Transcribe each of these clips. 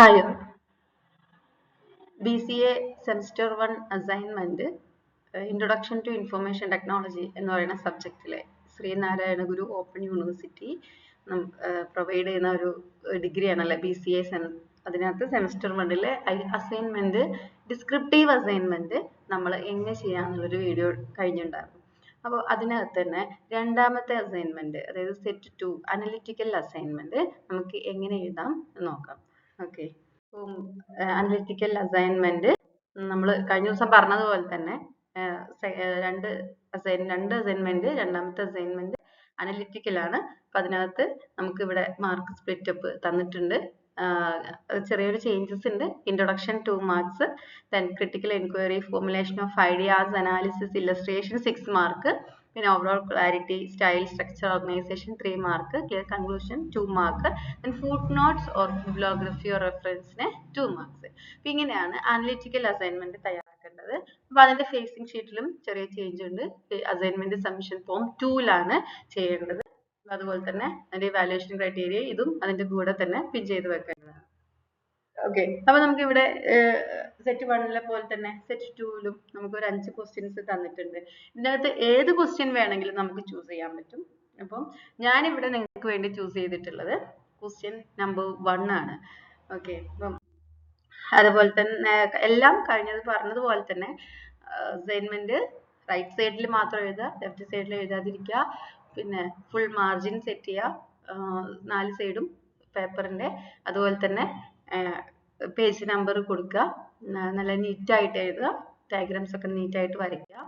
Hi B C A semester one assignment introduction to information technology എന്ന് പറയുന്ന സബ്ജക്റ്റിലെ Sreenarayana Guru open university provide ചെയ്യുന്ന ഒരു degree ആണല്ലേ B C A സെ അതിനകത്ത് സെമിസ്റ്റർ വണ്ണിലെ അസൈൻമെന്റ് ഡിസ്ക്രിപ്റ്റീവ് അസൈൻമെന്റ് നമ്മൾ എങ്ങനെ ചെയ്യാന്നുള്ളൊരു വീഡിയോ കഴിഞ്ഞിട്ടുണ്ടായിരുന്നു അപ്പോൾ അതിനകത്ത് തന്നെ രണ്ടാമത്തെ അസൈൻമെന്റ് അതായത് സെറ്റ് ടു അനലിറ്റിക്കൽ അസൈൻമെന്റ് നമുക്ക് എങ്ങനെ എഴുതാം എന്ന് നോക്കാം. ഓക്കെ. അനലിറ്റിക്കൽ അസൈൻമെന്റ് നമ്മൾ കഴിഞ്ഞ ദിവസം പറഞ്ഞതുപോലെ തന്നെ രണ്ട് അസൈൻ രണ്ട് അസൈൻമെന്റ് രണ്ടാമത്തെ അസൈൻമെന്റ് അനലിറ്റിക്കൽ ആണ് അപ്പൊ അതിനകത്ത് നമുക്ക് ഇവിടെ മാർക്ക് സ്പ്ലിറ്റ് അപ്പ് തന്നിട്ടുണ്ട് ചെറിയൊരു ചേഞ്ചസ് ഉണ്ട്. Introduction two marks then critical enquiry formulation of ideas analysis illustration six mark. പിന്നെ overall clarity style structure organisation three mark clear conclusion two mark then footnotes or bibliography or റെഫറൻസിന് two marks ഇങ്ങനെയാണ് analytical assignment തയ്യാറാക്കേണ്ടത്. അപ്പൊ അതിന്റെ facing ഷീറ്റിലും ചെറിയ change ഉണ്ട്. Assignment submission form ടൂലാണ് ചെയ്യേണ്ടത്. അതുപോലെ തന്നെ അതിന്റെ ഇവാലുവേഷൻ ക്രൈറ്റീരിയ ഇതും അതിന്റെ കൂടെ തന്നെ പിൻ ചെയ്ത് വെക്കേണ്ടതാണ്. ഓക്കെ അപ്പൊ നമുക്ക് ഇവിടെ സെറ്റ് വണ്ണിലെ പോലെ തന്നെ സെറ്റ് ടൂവിലും നമുക്ക് ഒരു അഞ്ച് ക്വസ്റ്റ്യൻസ് തന്നിട്ടുണ്ട്. ഇതിനകത്ത് ഏത് ക്വസ്റ്റ്യൻ വേണമെങ്കിലും നമുക്ക് ചൂസ് ചെയ്യാൻ പറ്റും. അപ്പം ഞാനിവിടെ നിങ്ങൾക്ക് വേണ്ടി ചൂസ് ചെയ്തിട്ടുള്ളത് ക്വസ്റ്റ്യൻ നമ്പർ വൺ ആണ്. ഓക്കെ അപ്പം അതുപോലെ തന്നെ എല്ലാം കഴിഞ്ഞത് പറഞ്ഞതുപോലെ തന്നെ അസൈൻമെന്റ് റൈറ്റ് സൈഡിൽ മാത്രം എഴുതുക ലെഫ്റ്റ് സൈഡിൽ എഴുതാതിരിക്കുക പിന്നെ ഫുൾ മാർജിൻ സെറ്റ് ചെയ്യുക നാല് സൈഡും പേപ്പറിന്റെ അതുപോലെ തന്നെ പേജ് നമ്പർ കൊടുക്കുക. നല്ല നീറ്റായിട്ട് എഴുതുക. ഡയഗ്രാംസ് ഒക്കെ നീറ്റായിട്ട് വരയ്ക്കുക.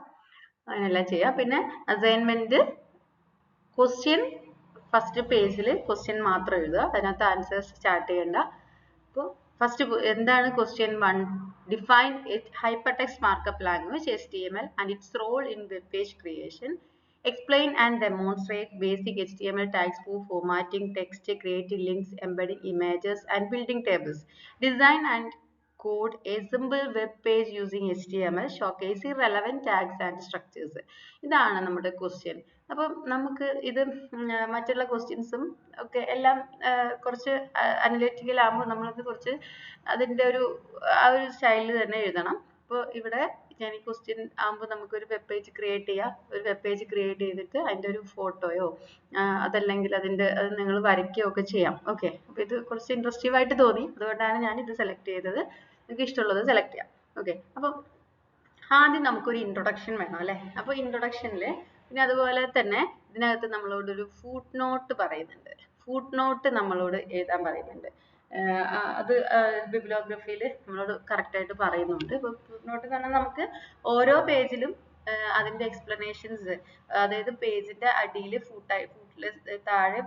അങ്ങനെയെല്ലാം ചെയ്യുക. പിന്നെ അസൈൻമെന്റ് ക്വസ്റ്റ്യൻ ഫസ്റ്റ് പേജിൽ ക്വസ്റ്റ്യൻ മാത്രം എഴുതുക. അതിനകത്ത് ആൻസേഴ്സ് സ്റ്റാർട്ട് ചെയ്യണ്ട. അപ്പോൾ ഫസ്റ്റ് എന്താണ് question one define hypertext markup language S T M L and its role in web page creation explain and demonstrate basic HTML tags for formatting text, creating links, embedding images, and building tables. Design and code a simple web page using HTML, showcasing relevant tags and structures. ഇതാണ് നമ്മുടെ question അപ്പം നമുക്ക് ഇത് മറ്റുള്ള ക്വസ്റ്റ്യൻസും ഒക്കെ എല്ലാം കുറച്ച് അനലിറ്റിക്കൽ ആകുമ്പോൾ നമ്മളത് കുറച്ച് അതിന്റെ ഒരു ആ ഒരു സ്റ്റൈലിൽ തന്നെ എഴുതണം അപ്പോൾ ഇവിടെ ഞാൻ ഈ ക്വസ്റ്റ്യൻ ആകുമ്പോൾ നമുക്ക് ഒരു വെബ് പേജ് ക്രിയേറ്റ് ചെയ്യാം. ഒരു വെബ് പേജ് ക്രിയേറ്റ് ചെയ്തിട്ട് അതിന്റെ ഒരു ഫോട്ടോയോ അതല്ലെങ്കിൽ അതിന്റെ അത് നിങ്ങൾ വരയ്ക്കുകയോ ഒക്കെ ചെയ്യാം. ഓക്കെ അപ്പോൾ ഇത് കുറച്ച് ഇൻട്രസ്റ്റീവ് ആയിട്ട് തോന്നി. അതുകൊണ്ടാണ് ഞാൻ ഇത് സെലക്ട് ചെയ്തത്. നിങ്ങൾക്ക് ഇഷ്ടമുള്ളത് സെലക്ട് ചെയ്യാം. ഓക്കെ അപ്പം ആദ്യം നമുക്കൊരു ഇൻട്രൊഡക്ഷൻ വേണം അല്ലേ? അപ്പോൾ ഇൻട്രൊഡക്ഷനിൽ പിന്നെ അതുപോലെ തന്നെ ഇതിനകത്ത് നമ്മളോട് ഒരു ഫുട് നോട്ട് പറയുന്നുണ്ട്. ഫുഡ് നോട്ട് നമ്മളോട് എഴുതാൻ പറയുന്നുണ്ട്. അത് ബിബ്ലോഗ്രഫിയിൽ നമ്മളോട് ആയിട്ട് പറയുന്നുണ്ട്. നോട്ട് തന്നെ നമുക്ക് ഓരോ പേജിലും അതിന്റെ എക്സ്പ്ലനേഷൻസ് അതായത് പേജിന്റെ അടിയിൽ ഫുട്ടായി ഫുട്ടിൽ താഴെ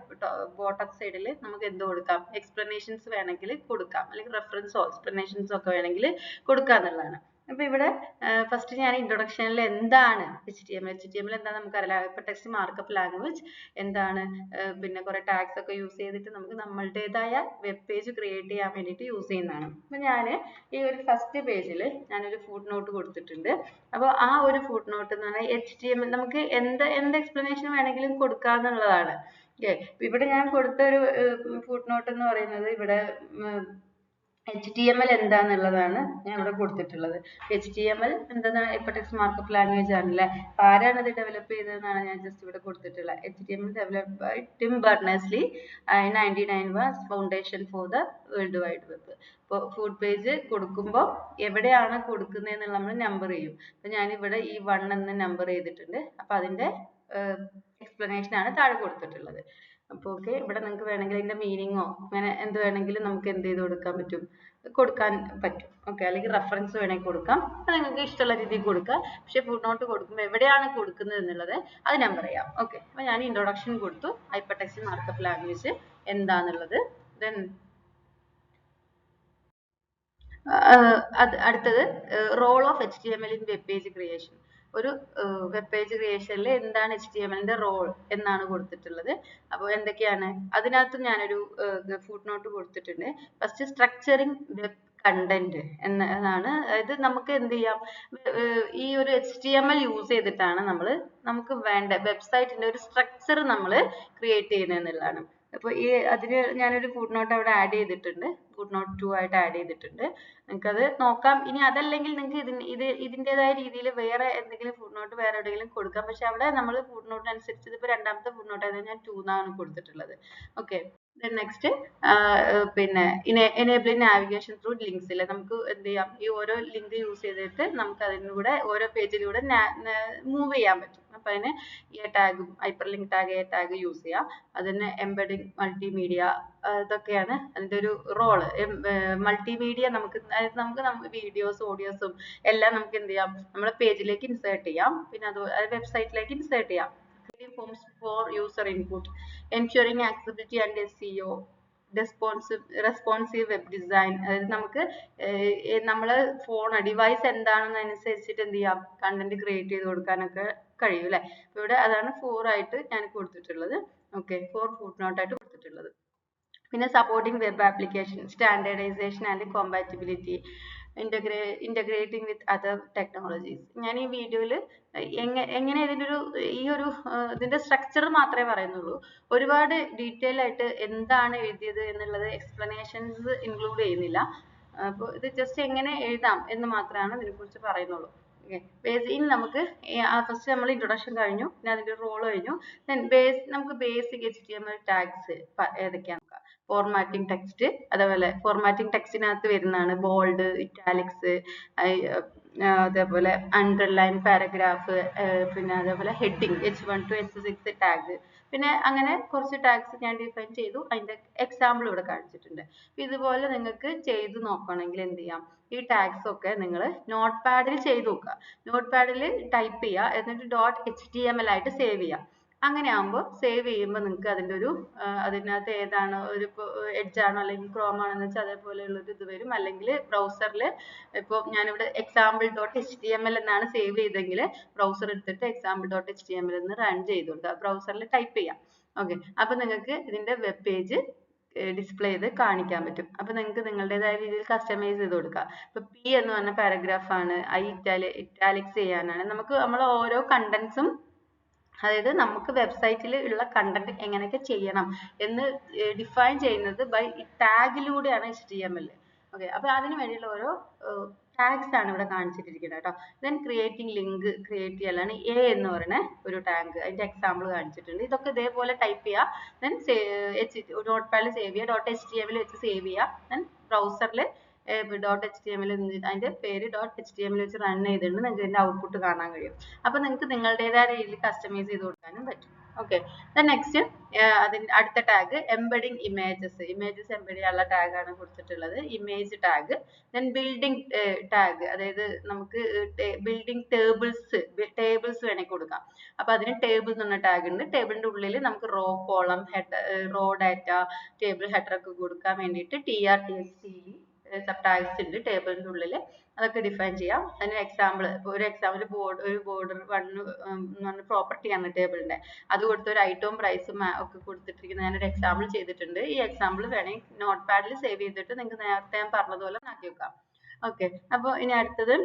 ബോട്ടം സൈഡിൽ നമുക്ക് എന്ത് കൊടുക്കാം? എക്സ്പ്ലനേഷൻസ് വേണമെങ്കിൽ കൊടുക്കാം. അല്ലെങ്കിൽ റെഫറൻസോ എക്സ്പ്ലനേഷൻസോ ഒക്കെ വേണമെങ്കിൽ കൊടുക്കാം എന്നുള്ളതാണ്. അപ്പൊ ഇവിടെ ഫസ്റ്റ് ഞാൻ ഇൻട്രൊഡക്ഷനിൽ എന്താണ് H T M H T M L എന്താണ് നമുക്കറിയാം ഇപ്പൊ ടെക്സ്റ്റ് മാർക്കപ്പ് ലാംഗ്വേജ് എന്താണ്? പിന്നെ കുറെ ടാഗ്സ് ഒക്കെ യൂസ് ചെയ്തിട്ട് നമുക്ക് നമ്മളുടേതായ വെബ് പേജ് ക്രിയേറ്റ് ചെയ്യാൻ വേണ്ടിയിട്ട് യൂസ് ചെയ്യുന്നതാണ്. അപ്പൊ ഞാൻ ഈ ഒരു ഫസ്റ്റ് പേജിൽ ഞാനൊരു ഫുഡ് നോട്ട് കൊടുത്തിട്ടുണ്ട്. അപ്പോൾ ആ ഒരു ഫുഡ് നോട്ട് എന്ന് പറഞ്ഞാൽ എച്ച് ടി എം എൽ നമുക്ക് എന്ത് എന്ത് എക്സ്പ്ലനേഷൻ വേണമെങ്കിലും കൊടുക്കാന്നുള്ളതാണ്. ഇവിടെ ഞാൻ കൊടുത്ത ഒരു ഫുഡ് നോട്ട് എന്ന് പറയുന്നത് ഇവിടെ എൽ എന്താന്നുള്ളതാണ് ഞാൻ ഇവിടെ കൊടുത്തിട്ടുള്ളത്. എച്ച് ടി എം എൽ എന്താണ്? ഇപ്പടെക്സ് മാർക്കപ്പ് ലാംഗ്വേജ് ആണല്ലേ? ആരാണ് ഇത് ഡെവലപ്പ് ചെയ്തതെന്നാണ് ഞാൻ ജസ്റ്റ് ഇവിടെ കൊടുത്തിട്ടുള്ളത്. H T M L develop by Tim Berners Lee ninety nine was foundation for the world wide web ഇപ്പോൾ ഫുഡ് പേജ് കൊടുക്കുമ്പോൾ എവിടെയാണ് കൊടുക്കുന്നതെന്നുള്ള നമ്മൾ നമ്പർ ചെയ്യും. അപ്പൊ ഞാൻ ഇവിടെ ഈ വൺ എന്ന് നമ്പർ ചെയ്തിട്ടുണ്ട്. അപ്പൊ അതിന്റെ എക്സ്പ്ലനേഷൻ ആണ് താഴെ കൊടുത്തിട്ടുള്ളത്. അപ്പോൾ ഓക്കെ ഇവിടെ നിങ്ങൾക്ക് വേണമെങ്കിൽ അതിന്റെ മീനിങ്ങോ അങ്ങനെ എന്ത് വേണമെങ്കിലും നമുക്ക് എന്ത് ചെയ്ത് കൊടുക്കാൻ പറ്റും. കൊടുക്കാൻ പറ്റും. ഓക്കെ അല്ലെങ്കിൽ റെഫറൻസ് വേണമെങ്കിൽ കൊടുക്കാം. അത് നിങ്ങൾക്ക് ഇഷ്ടമുള്ള രീതിയിൽ കൊടുക്കാം. പക്ഷെ നോട്ട് കൊടുക്കുമ്പോൾ എവിടെയാണ് കൊടുക്കുന്നത് എന്നുള്ളത് അത് ഞാൻ പറയാം. ഓക്കെ അപ്പോൾ ഞാൻ ഇൻട്രൊഡക്ഷൻ കൊടുത്തു. ഹൈപ്പർടെക്സ്റ്റ് മാർക്കപ്പ് ലാംഗ്വേജ് എന്താന്നുള്ളത്. ദെൻ അടുത്തത് role of H T M L in web page creation ഒരു വെബ് പേജ് ക്രിയേഷനിൽ എന്താണ് എച്ച് ടി എം എല്ലിന്റെ റോൾ എന്നാണ് കൊടുത്തിട്ടുള്ളത്. അപ്പോൾ എന്തൊക്കെയാണ്? അതിനകത്ത് ഞാനൊരു ഫുട് നോട്ട് കൊടുത്തിട്ടുണ്ട്. ഫസ്റ്റ് സ്ട്രക്ചറിങ് വെബ് കണ്ടന്റ് എന്നാണ്. അതായത് നമുക്ക് എന്ത് ചെയ്യാം? ഈ ഒരു H T M L use ചെയ്തിട്ടാണ് നമ്മൾ നമുക്ക് വേണ്ട വെബ്സൈറ്റിന്റെ ഒരു സ്ട്രക്ചർ നമ്മൾ ക്രിയേറ്റ് ചെയ്യുന്നത് എന്നുള്ളതാണ്. അപ്പോൾ ഈ അതിന് ഞാനൊരു ഫുഡ് നോട്ട് അവിടെ ആഡ് ചെയ്തിട്ടുണ്ട്. ഫുഡ് നോട്ട് ടു ആയിട്ട് ആഡ് ചെയ്തിട്ടുണ്ട്. നിങ്ങൾക്ക് അത് നോക്കാം. ഇനി അതല്ലെങ്കിൽ നിങ്ങൾക്ക് ഇതിന് ഇത് ഇതിന്റെതായ രീതിയിൽ വേറെ എന്തെങ്കിലും ഫുഡ് നോട്ട് വേറെ എവിടെയെങ്കിലും കൊടുക്കാം. പക്ഷെ അവിടെ നമ്മൾ ഫുഡ് നോട്ട് അനുസരിച്ച് ഇതിപ്പോൾ രണ്ടാമത്തെ ഫുഡ് നോട്ട് ആയത് ഞാൻ ടു എന്നാണ് കൊടുത്തിട്ടുള്ളത്. ഓക്കെ നെക്സ്റ്റ് പിന്നെ enabling navigation ത്രൂ links ഇല്ല? നമുക്ക് എന്ത് ചെയ്യാം? ഈ ഓരോ ലിങ്ക് യൂസ് ചെയ്തിട്ട് നമുക്ക് അതിലൂടെ ഓരോ പേജിലൂടെ മൂവ് ചെയ്യാൻ പറ്റും. അപ്പൊ അതിന് ഈ ടാഗും hyperlink tag A tag use ചെയ്യാം. അതിന് എംബഡിങ് മൾട്ടിമീഡിയ ഇതൊക്കെയാണ് അതിന്റെ ഒരു റോൾ മൾട്ടിമീഡിയ നമുക്ക് അതായത് നമുക്ക് വീഡിയോസ് ഓഡിയോസും എല്ലാം നമുക്ക് എന്ത് ചെയ്യാം? നമ്മുടെ പേജിലേക്ക് ഇൻസേർട്ട് ചെയ്യാം. പിന്നെ അത് വെബ്സൈറ്റിലേക്ക് ഇൻസേർട്ട് ചെയ്യാം. Forms for user input ensuring accessibility and SEO responsive web design. അതായത് നമുക്ക് നമ്മളെ ഫോൺ ഡിവൈസ് എന്താണെന്ന് അനുസരിച്ചിട്ട് എന്ത് ചെയ്യാം? കണ്ടന്റ് ക്രിയേറ്റ് ചെയ്ത് കൊടുക്കാനൊക്കെ കഴിയും അല്ലേ? അപ്പൊ ഇവിടെ അതാണ് ഫോർ ആയിട്ട് ഞാൻ കൊടുത്തിട്ടുള്ളത്. ഓക്കെ ഫോർ ഫുഡ് നോട്ട് ആയിട്ട് കൊടുത്തിട്ടുള്ളത്. പിന്നെ supporting web application standardization and compatibility ഇന്റഗ്രേ integrating with other technologies ഞാൻ ഈ വീഡിയോയിൽ എങ്ങനെ ഇതിന്റെ ഒരു ഈ ഒരു ഇതിന്റെ സ്ട്രക്ചർ മാത്രമേ പറയുന്നുള്ളൂ. ഒരുപാട് ഡീറ്റെയിൽ ആയിട്ട് എന്താണ് എഴുതിയത് എന്നുള്ളത് എക്സ്പ്ലനേഷൻസ് ഇൻക്ലൂഡ് ചെയ്യുന്നില്ല. അപ്പോൾ ഇത് ജസ്റ്റ് എങ്ങനെ എഴുതാം എന്ന് മാത്രമാണ് ഇതിനെക്കുറിച്ച് പറയുന്നുള്ളൂ. ഓക്കെ ബേസിക് നമുക്ക് ഫസ്റ്റ് നമ്മൾ ഇൻട്രൊഡക്ഷൻ കഴിഞ്ഞു. പിന്നെ അതിന്റെ റോൾ കഴിഞ്ഞു. ദെൻ ബേസ് നമുക്ക് basic H T M L tags ഏതൊക്കെയാണ് ഫോർമാറ്റിംഗ് ടെക്സ്റ്റ് അതേപോലെ ഫോർമാറ്റിംഗ് ടെക്സ്റ്റിനകത്ത് വരുന്നതാണ് ബോൾഡ് ഇറ്റാലിക്സ് അതേപോലെ അണ്ടർലൈൻ പാരഗ്രാഫ് പിന്നെ അതേപോലെ heading H one two H six tag പിന്നെ അങ്ങനെ കുറച്ച് ടാഗ്സ് ഞാൻ ഡിഫൈൻ ചെയ്തു. അതിന്റെ എക്സാമ്പിൾ ഇവിടെ കാണിച്ചിട്ടുണ്ട്. ഇതുപോലെ നിങ്ങൾക്ക് ചെയ്ത് നോക്കണമെങ്കിൽ എന്ത് ചെയ്യാം? ഈ ടാഗ്സ് ഒക്കെ നിങ്ങൾ നോട്ട് പാഡിൽ ചെയ്ത് നോക്കുക. നോട്ട് പാഡിൽ ടൈപ്പ് ചെയ്യുക. എന്നിട്ട് dot H T M L ആയിട്ട് സേവ് ചെയ്യുക. അങ്ങനെ ആകുമ്പോൾ സേവ് ചെയ്യുമ്പോൾ നിങ്ങൾക്ക് അതിന്റെ ഒരു അതിനകത്ത് ഏതാണ് ഒരു എഡ്ജ് ആണോ അല്ലെങ്കിൽ ക്രോം ആണോ എന്ന് വെച്ചാൽ അതേപോലെയുള്ള ഒരു ഇത് വരും. അല്ലെങ്കിൽ ബ്രൗസറിൽ ഇപ്പോൾ ഞാനിവിടെ example dot H T M L എന്നാണ് സേവ് ചെയ്തെങ്കിൽ ബ്രൗസർ എടുത്തിട്ട് example dot H T M L എന്ന് റൺ ചെയ്ത് കൊടുക്കുക ബ്രൗസറിൽ ടൈപ്പ് ചെയ്യാം. ഓക്കെ അപ്പോൾ നിങ്ങൾക്ക് ഇതിന്റെ വെബ് പേജ് ഡിസ്പ്ലേ ചെയ്ത് കാണിക്കാൻ പറ്റും. അപ്പൊ നിങ്ങൾക്ക് നിങ്ങളുടേതായ രീതിയിൽ കസ്റ്റമൈസ് ചെയ്ത് കൊടുക്കാം. ഇപ്പൊ പി എന്ന് പറഞ്ഞ പാരഗ്രാഫ് ആണ്. ഐ ഇറ്റാലി ഇറ്റാലിക്സ് ചെയ്യാനാണ്. നമുക്ക് നമ്മൾ ഓരോ കണ്ടന്റ്സും അതായത് നമുക്ക് വെബ്സൈറ്റിൽ ഉള്ള കണ്ടന്റ് എങ്ങനെയൊക്കെ ചെയ്യണം എന്ന് ഡിഫൈൻ ചെയ്യുന്നത് by ടാഗിലൂടെയാണ് H T M L okay അപ്പൊ അതിന് ഓരോ ടാഗ്സ് ആണ് ഇവിടെ കാണിച്ചിട്ടിരിക്കുന്നത് കേട്ടോ. ദെൻ ക്രിയേറ്റിംഗ് ലിങ്ക് ക്രിയേറ്റ് ചെയ്യലാണ് എ എന്ന് പറയുന്ന ഒരു ടാഗ് അതിന്റെ എക്സാമ്പിൾ കാണിച്ചിട്ടുണ്ട്. ഇതൊക്കെ ഇതേപോലെ ടൈപ്പ് ചെയ്യുക ദെൻ എച്ച് നോട്ട് പാഡിൽ സേവ് ചെയ്യുക ഡോട്ട് എച്ച് ടി എമ്മിൽ വെച്ച് സേവ് ചെയ്യുക ദെൻ ബ്രൗസറിൽ ഡോട്ട് എച്ച് ടി എമ്മിൽ അതിന്റെ പേര് ഡോട്ട് എച്ച് ടി എമ്മിൽ വെച്ച് റൺ ചെയ്തിട്ടുണ്ട്. നിങ്ങൾക്ക് ഇതിന്റെ ഔട്ട്പുട്ട് കാണാൻ കഴിയും. അപ്പൊ നിങ്ങൾക്ക് നിങ്ങളുടേതായ രീതിയിൽ കസ്റ്റമൈസ് ചെയ്ത് കൊടുക്കാനും പറ്റും. ഓക്കെ നെക്സ്റ്റ് അതിന്റെ അടുത്ത tag embedding images images embed tag ആണ് കൊടുത്തിട്ടുള്ളത്. Image tag then building tag അതായത് നമുക്ക് ബിൽഡിംഗ് ടേബിൾസ് ടേബിൾസ് വേണമെങ്കിൽ കൊടുക്കാം. അപ്പൊ അതിന് ടേബിൾ എന്ന് പറഞ്ഞ ടാഗ് ഉണ്ട്. ടേബിളിന്റെ ഉള്ളിൽ നമുക്ക് row column head row data table header ഒക്കെ കൊടുക്കാൻ വേണ്ടിയിട്ട് T R T S T sub tags ഉണ്ട് ടേബിളിന്റെ ഉള്ളിൽ. അതൊക്കെ ഡിഫൈൻ ചെയ്യാം. അതിന് എക്സാമ്പിൾ ഒരു എക്സാമ്പിൾ ബോർഡ് ഒരു ബോർഡർ വൺ പറഞ്ഞ പ്രോപ്പർട്ടി ആണ് ടേബിളിന്റെ അത് കൊടുത്ത് ഒരു ഐറ്റവും പ്രൈസും ഒക്കെ കൊടുത്തിട്ടിരിക്കുന്ന ഞാനൊരു എക്സാമ്പിൾ ചെയ്തിട്ടുണ്ട്. ഈ എക്സാമ്പിൾ വേണമെങ്കിൽ നോട്ട് പാഡിൽ സേവ് ചെയ്തിട്ട് നിങ്ങൾക്ക് നേരത്തെ ഞാൻ പറഞ്ഞതുപോലെ ആക്കി വെക്കാം. ഓക്കെ അപ്പോൾ ഇനി അടുത്തത്.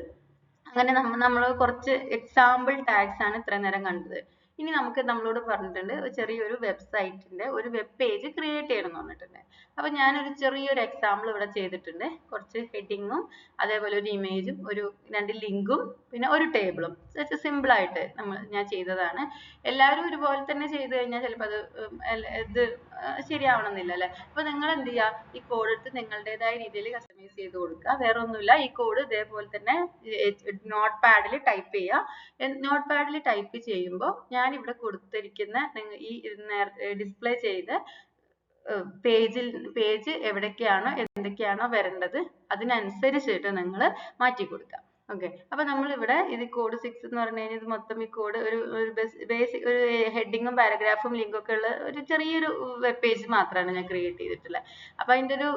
അങ്ങനെ നമ്മൾ നമ്മൾ കുറച്ച് എക്സാമ്പിൾ ടാഗ്സ് ആണ് ഇത്രയും നേരം കണ്ടത്. ഇനി നമുക്ക് നമ്മളോട് പറഞ്ഞിട്ടുണ്ട് ചെറിയൊരു വെബ്സൈറ്റിന്റെ ഒരു വെബ് പേജ് ക്രിയേറ്റ് ചെയ്യണം എന്ന് പറഞ്ഞിട്ടുണ്ട് അപ്പൊ ഞാനൊരു ചെറിയൊരു എക്സാമ്പിൾ ഇവിടെ ചെയ്തിട്ടുണ്ട്. കുറച്ച് ഹെഡിങ്ങും അതേപോലെ ഒരു ഇമേജും ഒരു രണ്ട് ലിങ്കും പിന്നെ ഒരു ടേബിളും സിമ്പിൾ ആയിട്ട് നമ്മൾ ഞാൻ ചെയ്തതാണ്. എല്ലാവരും ഒരുപോലെ തന്നെ ചെയ്തു കഴിഞ്ഞാൽ ചിലപ്പോൾ അത് ഇത് ശരിയാവണമെന്നില്ല അല്ലേ? അപ്പൊ നിങ്ങൾ എന്ത് ചെയ്യുക ഈ കോഡ് എടുത്ത് നിങ്ങളുടേതായ രീതിയിൽ കസ്റ്റമൈസ് ചെയ്ത് കൊടുക്കുക. വേറെ ഒന്നുമില്ല ഈ കോഡ് ഇതേപോലെ തന്നെ നോട്ട് പാഡിൽ ടൈപ്പ് ചെയ്യുക. നോട്ട് പാഡിൽ ടൈപ്പ് ചെയ്യുമ്പോൾ ഞാൻ ഇവിടെ കൊടുത്തിരിക്കുന്ന ഈ ഡിസ്പ്ലേ ചെയ്ത പേജിൽ പേജ് എവിടേക്കാണോ എന്തൊക്കെയാണോ വരേണ്ടത് അതിനനുസരിച്ചിട്ട് നിങ്ങൾ മാറ്റി കൊടുക്കുക ഓക്കെ. അപ്പൊ നമ്മൾ ഇവിടെ ഇത് കോഡ് സിക്സ് എന്ന് പറഞ്ഞു കഴിഞ്ഞാൽ ഇത് മൊത്തം ഈ കോഡ് ഒരു ഒരു ബേസിക് ഒരു ഹെഡിങ്ങും പാരഗ്രാഫും ലിങ്കും ഒക്കെ ഉള്ള ഒരു ചെറിയൊരു വെബ് പേജ് മാത്രമാണ് ഞാൻ ക്രിയേറ്റ് ചെയ്തിട്ടുള്ളത് അപ്പൊ അതിന്റെ ഒരു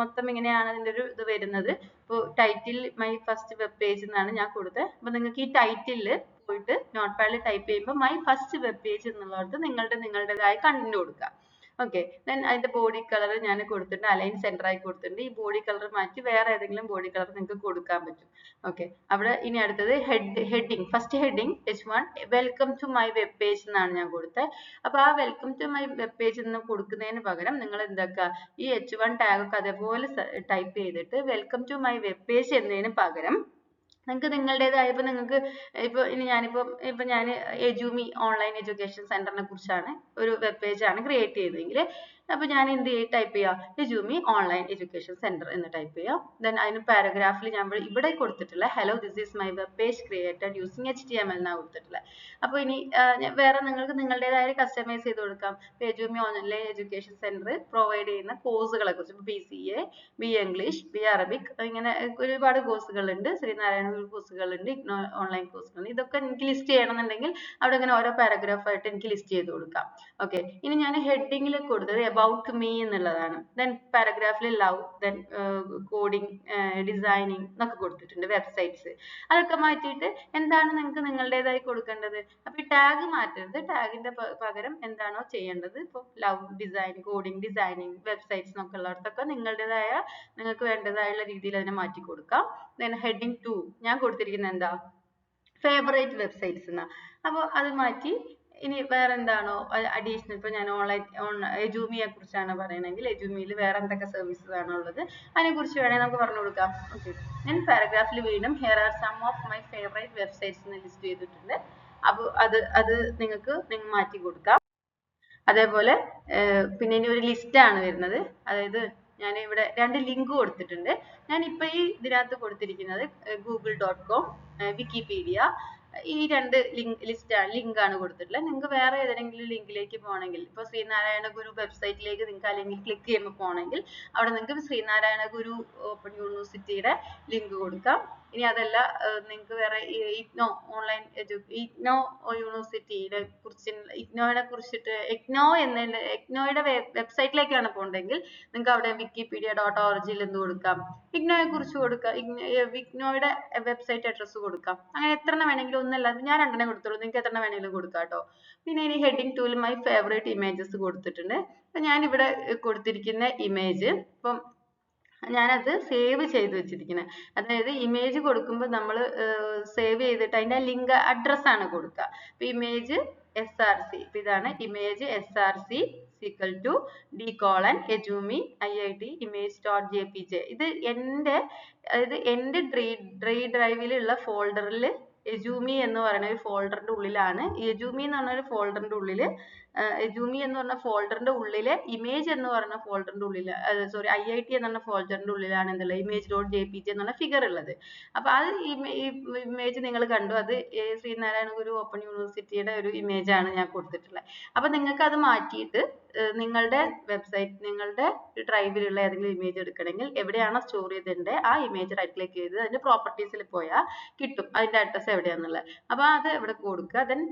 മൊത്തം ഇങ്ങനെയാണ് അതിന്റെ ഒരു ഇത് വരുന്നത്. ഇപ്പോൾ title my first web page എന്നാണ് ഞാൻ കൊടുത്തത് അപ്പൊ നിങ്ങൾക്ക് ഈ ടൈറ്റിലിൽ പോയിട്ട് നോട്ട് പാഡിൽ ടൈപ്പ് ചെയ്യുമ്പോൾ മൈ ഫസ്റ്റ് വെബ് പേജ് എന്നുള്ളത് നിങ്ങളുടെ നിങ്ങളുടേതായ കണ്ടന്റ് കൊടുക്കുക ഓക്കെ ദെൻ അതിന്റെ ബോഡി കളർ ഞാൻ കൊടുത്തിട്ടുണ്ട്. അലൈൻ സെന്റർ ആയി കൊടുത്തിട്ടുണ്ട്. ഈ ബോഡി കളർ മാറ്റി വേറെ ഏതെങ്കിലും ബോഡി കളർ നിങ്ങൾക്ക് കൊടുക്കാൻ പറ്റും. ഓക്കെ അവിടെ ഇനി അടുത്തത് head heading first heading H one welcome to my web page എന്നാണ് ഞാൻ കൊടുത്തത് അപ്പൊ ആ welcome to my web page എന്ന് കൊടുക്കുന്നതിന് പകരം നിങ്ങൾ എന്താക്കുക? ഈ എച്ച് വൺ ടാഗ് ഒക്കെ അതേപോലെ ടൈപ്പ് ചെയ്തിട്ട് welcome to my web page എന്നതിന് പകരം നിങ്ങൾക്ക് നിങ്ങളുടേതായ നിങ്ങൾക്ക് ഇപ്പൊ ഇനി ഞാനിപ്പോ ഇപ്പൊ ഞാൻ എജുമി ഓൺലൈൻ എഡ്യൂക്കേഷൻ സെന്ററിനെ കുറിച്ചാണ് ഒരു വെബ് പേജ് ആണ് ക്രിയേറ്റ് ചെയ്തതെങ്കിൽ അപ്പൊ ഞാൻ എന്ത് ചെയ്യും? ടൈപ്പ് ചെയ്യാം. എജുമി ഓൺലൈൻ എഡ്യൂക്കേഷൻ സെന്റർ എന്ന് ടൈപ്പ് ചെയ്യാം. ദെൻ അതിന് പാരഗ്രാഫിൽ ഞാൻ ഇവിടെ- കൊടുത്തിട്ടുള്ള hello this is my web page created using H T M L എന്നാണ് കൊടുത്തിട്ടുള്ളത് അപ്പൊ ഇനി വേറെ നിങ്ങൾക്ക് നിങ്ങളുടേതായ കസ്റ്റമൈസ് ചെയ്ത് കൊടുക്കാം. പേജൂമി ഓൺലൈൻ എഡ്യൂക്കേഷൻ സെന്റർ പ്രൊവൈഡ് ചെയ്യുന്ന കോഴ്സുകളെ കുറിച്ച്. B C A B English B Arabic ഇങ്ങനെ ഒരുപാട് കോഴ്സുകളുണ്ട് ശ്രീനാരായണ ഗുരു കോഴ്സുകളുണ്ട് ഇഗ്നോ ഓൺലൈൻ കോഴ്സുകളുണ്ട് ഇതൊക്കെ എനിക്ക് ലിസ്റ്റ് ചെയ്യണമെന്നുണ്ടെങ്കിൽ അവിടെ ഇങ്ങനെ ഓരോ പാരഗ്രാഫായിട്ട് എനിക്ക് ലിസ്റ്റ് ചെയ്ത് കൊടുക്കാം. ഓക്കെ ഇനി ഞാൻ ഹെഡിങ്ങിൽ കൊടുത്തത് about me എന്നുള്ളതാണ്. ദെൻ പാരഗ്രാഫിൽ ലവ് ദെൻ കോഡിംഗ് ഡിസൈനിങ് എന്നൊക്കെ കൊടുത്തിട്ടുണ്ട് വെബ്സൈറ്റ്സ് അതൊക്കെ മാറ്റിയിട്ട് എന്താണ് നിങ്ങൾക്ക് നിങ്ങളുടേതായി കൊടുക്കേണ്ടത്? അപ്പൊ ഈ ടാഗ് മാറ്റരുത്. ടാഗിന്റെ പകരം എന്താണോ ചെയ്യേണ്ടത്? ഇപ്പൊ love design coding designing websites എന്നൊക്കെ ഉള്ളിടത്തൊക്കെ നിങ്ങളുടേതായ നിങ്ങൾക്ക് വേണ്ടതായുള്ള രീതിയിൽ അതിനെ മാറ്റി കൊടുക്കാം. ദെൻ ഹെഡിങ് ടു ഞാൻ കൊടുത്തിരിക്കുന്നത് എന്താ? ഫേവറേറ്റ് വെബ്സൈറ്റ്സ് എന്നാ അപ്പോൾ അത് മാറ്റി ഇനി വേറെ എന്താണോ അഡീഷണൽ ഇപ്പൊ ഞാൻ ഓൺലൈൻ എജൂമിയെ കുറിച്ചാണ് പറയണെങ്കിൽ എജൂമിയിൽ വേറെ എന്തൊക്കെ സർവീസസ് ആണോ ഉള്ളത്. അതിനെ കുറിച്ച് വേണമെങ്കിൽ നമുക്ക് പറഞ്ഞു കൊടുക്കാം. ഓക്കെ ഞാൻ പാരഗ്രാഫിൽ വീണ്ടും here are some of my favourite websites എന്ന് ലിസ്റ്റ് ചെയ്തിട്ടുണ്ട്. അപ്പോൾ അത് അത് നിങ്ങൾക്ക് നിങ്ങൾ മാറ്റി കൊടുക്കാം. അതേപോലെ പിന്നെ ഇനി ഒരു ലിസ്റ്റ് ആണ് വരുന്നത്. അതായത് ഞാൻ ഇവിടെ രണ്ട് ലിങ്ക് കൊടുത്തിട്ടുണ്ട്. ഞാൻ ഇപ്പൊ ഈ ഇതിനകത്ത് കൊടുത്തിരിക്കുന്നത് ഗൂഗിൾ ഡോട്ട് കോം വിക്കിപീഡിയ ഈ രണ്ട് ലിങ്ക് ലിസ്റ്റ് ആണ് ലിങ്ക് ആണ് കൊടുത്തിട്ടുള്ളത്. നിങ്ങൾക്ക് വേറെ ഏതെങ്കിലും ലിങ്കിലേക്ക് പോകണമെങ്കിൽ ഇപ്പൊ ശ്രീനാരായണ ഗുരു വെബ്സൈറ്റിലേക്ക് നിങ്ങൾക്ക് അല്ലെങ്കിൽ ലിങ്കിൽ ക്ലിക്ക് ചെയ്യുമ്പോൾ പോകണമെങ്കിൽ അവിടെ നിങ്ങൾക്ക് ശ്രീനാരായണ ഗുരു ഓപ്പൺ യൂണിവേഴ്സിറ്റിയുടെ ലിങ്ക് കൊടുക്കാം. ഇനി അതല്ല നിങ്ങൾക്ക് വേറെ ഇഗ്നോ ഓൺലൈൻ ഇഗ്നോ യൂണിവേഴ്സിറ്റിയുടെ കുറിച്ച് ഇഗ്നോയെ കുറിച്ചിട്ട് ഇഗ്നോ എന്ന ഇഗ്നോയുടെ വെബ്സൈറ്റിലേക്കാണ് പോകണ്ടെങ്കിൽ നിങ്ങൾക്ക് അവിടെ വിക്കിപീഡിയ ഡോട്ട് ഓർജിയിൽ എന്ത് കൊടുക്കാം? ഇഗ്നോയെ കുറിച്ച് കൊടുക്കാം ഇഗ്നോയുടെ വെബ്സൈറ്റ് അഡ്രസ്സ് കൊടുക്കാം. അങ്ങനെ എത്ര എണ്ണം വേണമെങ്കിലും ഒന്നല്ല ഞാൻ രണ്ടെണ്ണം കൊടുത്തുള്ളൂ നിങ്ങൾക്ക് എത്ര വേണമെങ്കിലും കൊടുക്കാം കേട്ടോ പിന്നെ ഇനി ഹെഡിങ് ടൂവിൽ മൈ ഫേവറേറ്റ് ഇമേജസ് കൊടുത്തിട്ടുണ്ട്. ഞാൻ ഇവിടെ കൊടുത്തിരിക്കുന്ന ഇമേജ് ഇപ്പം ഞാനത് സേവ് ചെയ്ത് വെച്ചിരിക്കുന്നത് അതായത് ഇമേജ് കൊടുക്കുമ്പോൾ നമ്മൾ സേവ് ചെയ്തിട്ട് അതിന്റെ ലിങ്ക് അഡ്രസ് ആണ് കൊടുക്കുക അപ്പം ഇമേജ് എസ് ആർ സി ഇപ്പൊ ഇതാണ് image S R C equal to D colon Edumi I I T image dot J P J ഇത് എന്റെ അതായത് എന്റെ ഡ്രൈ ഡ്രൈവിലുള്ള ഫോൾഡറിൽ എജൂമി എന്ന് പറയുന്ന ഒരു ഫോൾഡറിന്റെ ഉള്ളിലാണ്. എജൂമി എന്ന് പറഞ്ഞ ഒരു ഫോൾഡറിന്റെ ഉള്ളിൽ എജൂമി എന്ന് പറഞ്ഞ ഫോൾഡറിന്റെ ഉള്ളിൽ ഇമേജ് എന്ന് പറഞ്ഞ ഫോൾഡറിന്റെ ഉള്ളിൽ സോറി ഐ ഐ ടി എന്ന് പറഞ്ഞ ഫോൾഡറിന്റെ ഉള്ളിലാണ് എന്തുള്ളത്? Image dot J P G എന്നുള്ള ഫിഗർ ഉള്ളത്. അപ്പൊ അത് ഇമേജ് നിങ്ങൾ കണ്ടു. അത് ശ്രീനാരായണ ഗുരു ഓപ്പൺ യൂണിവേഴ്സിറ്റിയുടെ ഒരു ഇമേജ് ആണ് ഞാൻ കൊടുത്തിട്ടുള്ളത്. അപ്പൊ നിങ്ങൾക്ക് അത് മാറ്റിയിട്ട് നിങ്ങളുടെ വെബ്സൈറ്റ് നിങ്ങളുടെ ഡ്രൈവിലുള്ള ഏതെങ്കിലും ഇമേജ് എടുക്കണമെങ്കിൽ എവിടെയാണോ സ്റ്റോർ ചെയ്തിട്ടുണ്ട് ആ ഇമേജ് റൈറ്റ് ക്ലിക്ക് ചെയ്ത് അതിന്റെ പ്രോപ്പർട്ടീസിൽ പോയാൽ കിട്ടും. അതിന്റെ അഡ്രസ് എവിടെയാണെന്നുള്ളത് അപ്പൊ അത് ഇവിടെ കൊടുക്കുക? ദെൻ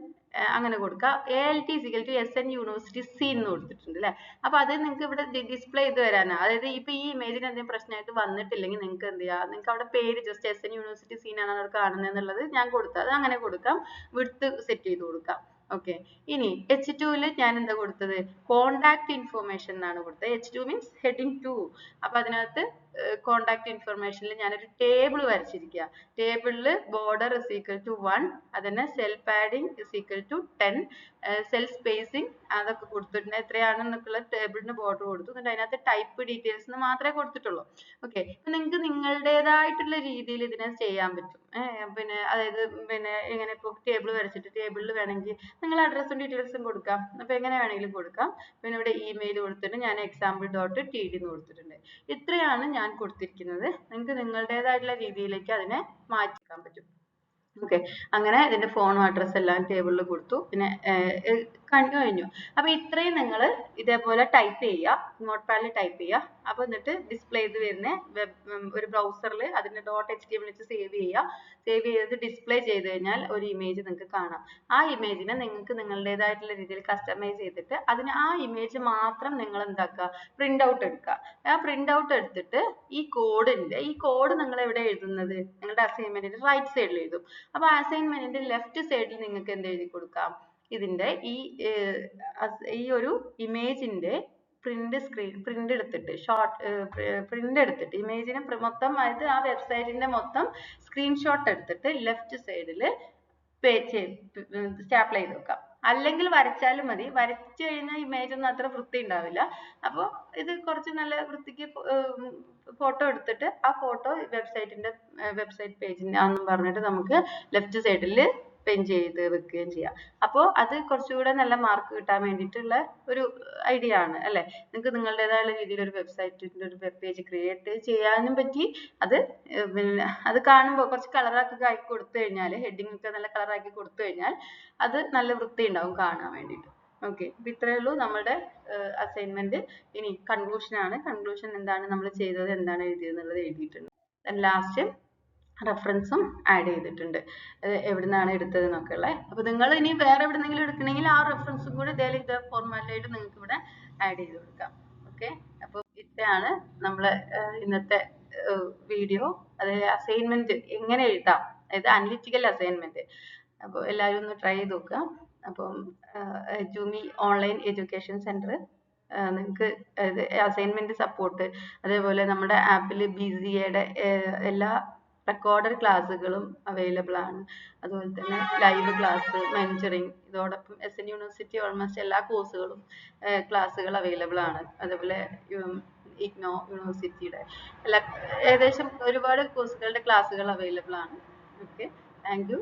അങ്ങനെ കൊടുക്കുക A L T equal to S N university C എന്ന് കൊടുത്തിട്ടുണ്ട് അല്ലേ അപ്പൊ അത് നിങ്ങൾക്ക് ഇവിടെ ഡിസ്പ്ലേ ചെയ്ത് തരാനാണ് അതായത് ഇപ്പൊ ഈ ഇമേജിന് എന്തെങ്കിലും പ്രശ്നമായിട്ട് വന്നിട്ടില്ലെങ്കിൽ നിങ്ങൾക്ക് എന്ത് ചെയ്യാം? നിങ്ങൾക്ക് അവിടെ പേര് ജസ്റ്റ് എസ് എൻ യൂണിവേഴ്സിറ്റി സീനാണ് അവിടെ കാണുന്നത് എന്നുള്ളത് ഞാൻ കൊടുത്തത് അത് അങ്ങനെ കൊടുക്കാം. വിഡ്ത്ത് സെറ്റ് ചെയ്ത് കൊടുക്കാം. ഓക്കെ ഇനി എച്ച് ടുവിൽ ഞാൻ എന്താ കൊടുത്തത്? കോണ്ടാക്ട് ഇൻഫോർമേഷൻ എന്നാണ് കൊടുത്തത്. H two means heading two അപ്പൊ അതിനകത്ത് കോണ്ടാക്ട് ഇൻഫർമേഷനിൽ ഞാനൊരു ടേബിൾ വരച്ചിരിക്കുക ടേബിളിൽ border is equal to one അതിന് cell padding is equal to ten cell spacing അതൊക്കെ കൊടുത്തിട്ടുണ്ട്. എത്രയാണെന്നൊക്കെയുള്ള ടേബിളിന് ബോർഡർ കൊടുത്തു. എന്നിട്ട് അതിനകത്ത് ടൈപ്പ് ഡീറ്റെയിൽസ് എന്ന് മാത്രമേ കൊടുത്തിട്ടുള്ളൂ. ഓക്കെ അപ്പൊ നിങ്ങൾക്ക് നിങ്ങളുടേതായിട്ടുള്ള രീതിയിൽ ഇതിനെ ചെയ്യാൻ പറ്റും. പിന്നെ അതായത് പിന്നെ എങ്ങനെ ഇപ്പൊ ടേബിൾ വരച്ചിട്ട് ടേബിളിൽ വേണമെങ്കിൽ നിങ്ങൾ അഡ്രസ്സും ഡീറ്റെയിൽസും കൊടുക്കാം. അപ്പൊ എങ്ങനെ വേണമെങ്കിലും കൊടുക്കാം. പിന്നെ ഇവിടെ ഇമെയിൽ കൊടുത്തിട്ട് ഞാൻ എക്സാമ്പിൾ ഡോട്ട് ടി ഡി എന്ന് കൊടുത്തിട്ടുണ്ട്. ഇത്രയാണ് ഞാൻ കൊടുത്തിരിക്കുന്നത്. നിങ്ങൾക്ക് നിങ്ങളുടേതായിട്ടുള്ള രീതിയിലേക്ക് അതിനെ മാറ്റിക്കാൻ പറ്റും. ഓക്കെ അങ്ങനെ ഇതിന്റെ ഫോണും അഡ്രസ്സും എല്ലാം ടേബിളിൽ കൊടുത്തു. പിന്നെ കഴിഞ്ഞു കഴിഞ്ഞു. അപ്പൊ ഇത്രയും നിങ്ങൾ ഇതേപോലെ ടൈപ്പ് ചെയ്യുക നോട്ട് പാഡിൽ ടൈപ്പ് ചെയ്യുക അപ്പൊ എന്നിട്ട് ഡിസ്പ്ലേ ചെയ്ത് വരുന്ന വെബ് ഒരു ബ്രൗസറിൽ അതിന്റെ ഡോട്ട് എച്ച് ടി എം വെച്ച് സേവ് ചെയ്യുക സേവ് ചെയ്ത് ഡിസ്പ്ലേ ചെയ്ത് കഴിഞ്ഞാൽ ഒരു ഇമേജ് നിങ്ങൾക്ക് കാണാം. ആ ഇമേജിനെ നിങ്ങൾക്ക് നിങ്ങളുടേതായിട്ടുള്ള രീതിയിൽ കസ്റ്റമൈസ് ചെയ്തിട്ട് അതിന് ആ ഇമേജ് മാത്രം നിങ്ങൾ എന്താക്കുക? പ്രിന്റ് ഔട്ട് എടുക്കുക. ആ പ്രിന്റ് ഔട്ട് എടുത്തിട്ട് ഈ കോഡിന്റെ ഈ കോഡ് നിങ്ങൾ എവിടെ എഴുതുന്നത്? നിങ്ങളുടെ അസൈൻമെന്റിന്റെ റൈറ്റ് സൈഡിൽ എഴുതും. അപ്പൊ അസൈൻമെന്റിന്റെ ലെഫ്റ്റ് സൈഡിൽ നിങ്ങൾക്ക് എന്ത് എഴുതി കൊടുക്കാം? ഇതിന്റെ ഈ ഈ ഒരു ഇമേജിന്റെ പ്രിന്റ് സ്ക്രീൻ പ്രിന്റ് എടുത്തിട്ട് ഷോർട്ട് പ്രിന്റ് എടുത്തിട്ട് ഇമേജിന് മൊത്തം ആയിട്ട് ആ വെബ്സൈറ്റിന്റെ മൊത്തം സ്ക്രീൻഷോട്ട് എടുത്തിട്ട് ലെഫ്റ്റ് സൈഡിൽ സ്റ്റാപ്ല ചെയ്ത് വെക്കാം. അല്ലെങ്കിൽ വരച്ചാലും മതി. വരച്ചു കഴിഞ്ഞാൽ ഇമേജ് ഒന്നും അത്ര വൃത്തി ഉണ്ടാവില്ല. അപ്പോൾ ഇത് കുറച്ച് നല്ല വൃത്തിക്ക് ഫോട്ടോ എടുത്തിട്ട് ആ ഫോട്ടോ വെബ്സൈറ്റിന്റെ വെബ്സൈറ്റ് പേജിന്റെ ആണെന്നും പറഞ്ഞിട്ട് നമുക്ക് ലെഫ്റ്റ് സൈഡിൽ പെൻ ചെയ്ത് വെക്കുകയും ചെയ്യാം. അപ്പോൾ അത് കുറച്ചുകൂടെ നല്ല മാർക്ക് കിട്ടാൻ വേണ്ടിയിട്ടുള്ള ഒരു ഐഡിയ ആണ് അല്ലേ? നിങ്ങൾക്ക് നിങ്ങളുടേതായ രീതിയിൽ ഒരു വെബ്സൈറ്റിന്റെ ഒരു വെബ് പേജ് ക്രിയേറ്റ് ചെയ്യാനും പറ്റി. അത് പിന്നെ അത് കാണുമ്പോൾ കുറച്ച് കളറാക്കി ആക്കി കൊടുത്തു കഴിഞ്ഞാൽ ഹെഡിങ് ഒക്കെ നല്ല കളറാക്കി കൊടുത്തു കഴിഞ്ഞാൽ അത് നല്ല വൃത്തി ഉണ്ടാവും കാണാൻ വേണ്ടിയിട്ട്. ഓക്കെ അപ്പം ഇത്രയേ ഉള്ളൂ നമ്മുടെ അസൈൻമെന്റ് ഇനി കൺക്ലൂഷൻ ആണ്. കൺക്ലൂഷൻ എന്താണ് നമ്മൾ ചെയ്തത് എന്താണ് എഴുതിയത് എന്നുള്ളത് എഴുതിയിട്ടുണ്ട്. ലാസ്റ്റ് റെഫറൻസും ആഡ് ചെയ്തിട്ടുണ്ട്. എവിടുന്നാണ് എടുത്തത് എന്നൊക്കെ ഉള്ളത് അപ്പോൾ നിങ്ങൾ ഇനി വേറെ എവിടെന്നെങ്കിലും എടുക്കണമെങ്കിൽ ആ റെഫറൻസും കൂടി ഇതേ ഇതേ ഫോർമാറ്റിലായിട്ട് നിങ്ങൾക്ക് ഇവിടെ ആഡ് ചെയ്ത് കൊടുക്കാം. ഓക്കെ അപ്പോൾ ഇത്രയാണ് നമ്മൾ ഇന്നത്തെ വീഡിയോ അതായത് അസൈൻമെന്റ് എങ്ങനെ എഴുതാം? അതായത് അനലിറ്റിക്കൽ അസൈൻമെന്റ് അപ്പോൾ എല്ലാവരും ഒന്ന് ട്രൈ ചെയ്ത് നോക്കുക. അപ്പം ജൂമി ഓൺലൈൻ എഡ്യൂക്കേഷൻ സെന്റർ നിങ്ങൾക്ക് അസൈൻമെന്റ് സപ്പോർട്ട് അതേപോലെ നമ്മുടെ ആപ്പിൽ ബി സി എയുടെ എല്ലാ റെക്കോർഡഡ് ക്ലാസ്സുകളും അവൈലബിൾ ആണ്. അതുപോലെ തന്നെ ലൈവ് ക്ലാസ് മെന്ററിങ് ഇതോടൊപ്പം എസ് എൻ യൂണിവേഴ്സിറ്റി ഓൾമോസ്റ്റ് എല്ലാ കോഴ്സുകളും ക്ലാസ്സുകൾ അവൈലബിൾ ആണ്. അതുപോലെ ഇഗ്നോ യൂണിവേഴ്സിറ്റിയുടെ എല്ലാ ഏകദേശം ഒരുപാട് കോഴ്സുകളുടെ ക്ലാസ്സുകൾ അവൈലബിൾ ആണ്. Okay thank you